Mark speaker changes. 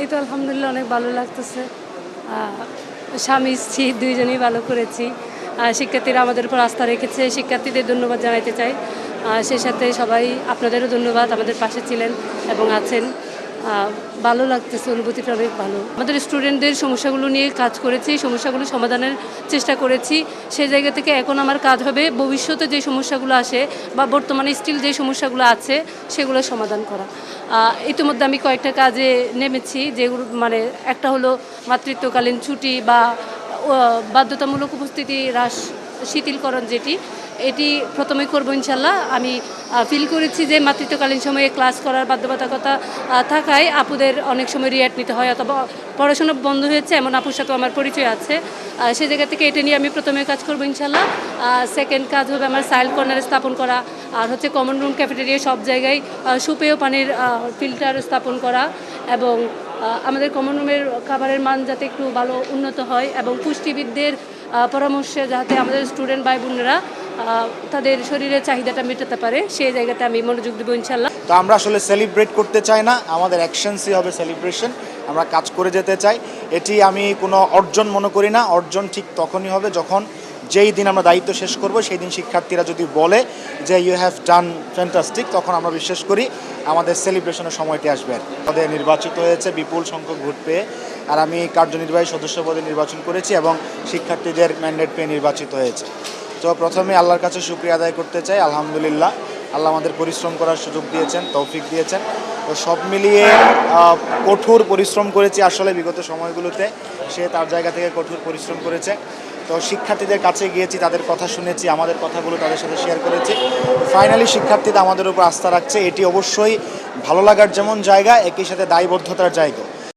Speaker 1: এই তো আলহামদুলিল্লাহ অনেক ভালো লাগতেছে। স্বামী, স্ত্রী দুইজনেই ভালো করেছি। শিক্ষার্থীরা আমাদের উপর আস্থা রেখেছে। শিক্ষার্থীদের ধন্যবাদ জানাইতে চাই। সেই সাথে সবাই আপনাদেরও ধন্যবাদ। আমাদের পাশে ছিলেন এবং আছেন। ভালো লাগতেছে, অনুভূতিটা অনেক ভালো। আমাদের স্টুডেন্টদের সমস্যাগুলো নিয়ে কাজ করেছি, সমস্যাগুলো সমাধানের চেষ্টা করেছি। সেই জায়গা থেকে এখন আমার কাজ হবে, ভবিষ্যতে যে সমস্যাগুলো আসে বা বর্তমানে স্টিল যে সমস্যাগুলো আছে, সেগুলো সমাধান করা। ইতিমধ্যে আমি কয়েকটা কাজে নেমেছি যেগুলো মানে একটা হলো মাতৃত্বকালীন ছুটি বা বাধ্যতামূলক উপস্থিতি হ্রাস শিথিলকরণ যেটি, এটি প্রথমে করব ইনশাল্লাহ। আমি ফিল করেছি যে মাতৃত্বকালীন সময়ে ক্লাস করার বাধ্যবাধকতা থাকায় আপুদের অনেক সময় রিয়াট নিতে হয় অথবা পড়াশোনা বন্ধ হয়েছে, এমন আপুর সাথেও আমার পরিচয় আছে। সেই জায়গা থেকে এটা নিয়ে আমি প্রথমে কাজ করব ইনশাল্লাহ। সেকেন্ড কাজ হবে আমার সাইল কর্নার স্থাপন করা, আর হচ্ছে কমন রুম ক্যাফেটেরিয়া সব জায়গায় সুপেয় পানির ফিল্টার স্থাপন করা এবং আমাদের কমন রুমের খাবারের মান যাতে একটু ভালো উন্নত হয় এবং পুষ্টিবিদদের পরামর্শে যাতে আমাদের স্টুডেন্ট ভাই বোনেরা তাদের শরীরের চাহিদাটা মেটাতে পারে, সেই জায়গাতে আমি মনোযোগ দেবো ইনশাল্লাহ
Speaker 2: তো আমরা আসলে সেলিব্রেট করতে চাই না, আমাদের অ্যাকশনসই হবে সেলিব্রেশন আমরা কাজ করে যেতে চাই। এটি আমি কোনো অর্জন মনে করি না, অর্জন ঠিক তখনই হবে যখন যেই দিন আমরা দায়িত্ব শেষ করব, সেই দিন শিক্ষার্থীরা যদি বলে যে ইউ হ্যাভ ডান ফ্যান্টাস্টিক তখন আমরা বিশ্বাস করি আমাদের সেলিব্রেশনের সময়টি আসবে। আমাদের নির্বাচিত হয়েছে, বিপুল সংখ্যক ভোট পেয়ে, আর আমি কার্যনির্বাহী সদস্য পদে নির্বাচন করেছি এবং শিক্ষার্থীদের ম্যান্ডেট পেয়ে নির্বাচিত হয়েছে। তো প্রথমে আল্লাহর কাছে শুক্রিয়া আদায় করতে চাই, আলহামদুলিল্লাহ। আল্লাহ আমাদের পরিশ্রম করার সুযোগ দিয়েছেন, তৌফিক দিয়েছেন। তো সব মিলিয়ে কঠোর পরিশ্রম করেছি আসলে বিগত সময়গুলোতে। সে তার জায়গা থেকে কঠোর পরিশ্রম করেছে। তো শিক্ষার্থীদের কাছে গিয়েছি, তাদের কথা শুনেছি, আমাদের কথাগুলো তাদের সাথে শেয়ার করেছি। ফাইনালি শিক্ষার্থীরা আমাদের উপর আস্থা রাখছে, এটি অবশ্যই ভালো লাগার যেমন জায়গা, একই সাথে দায়বদ্ধতার জায়গা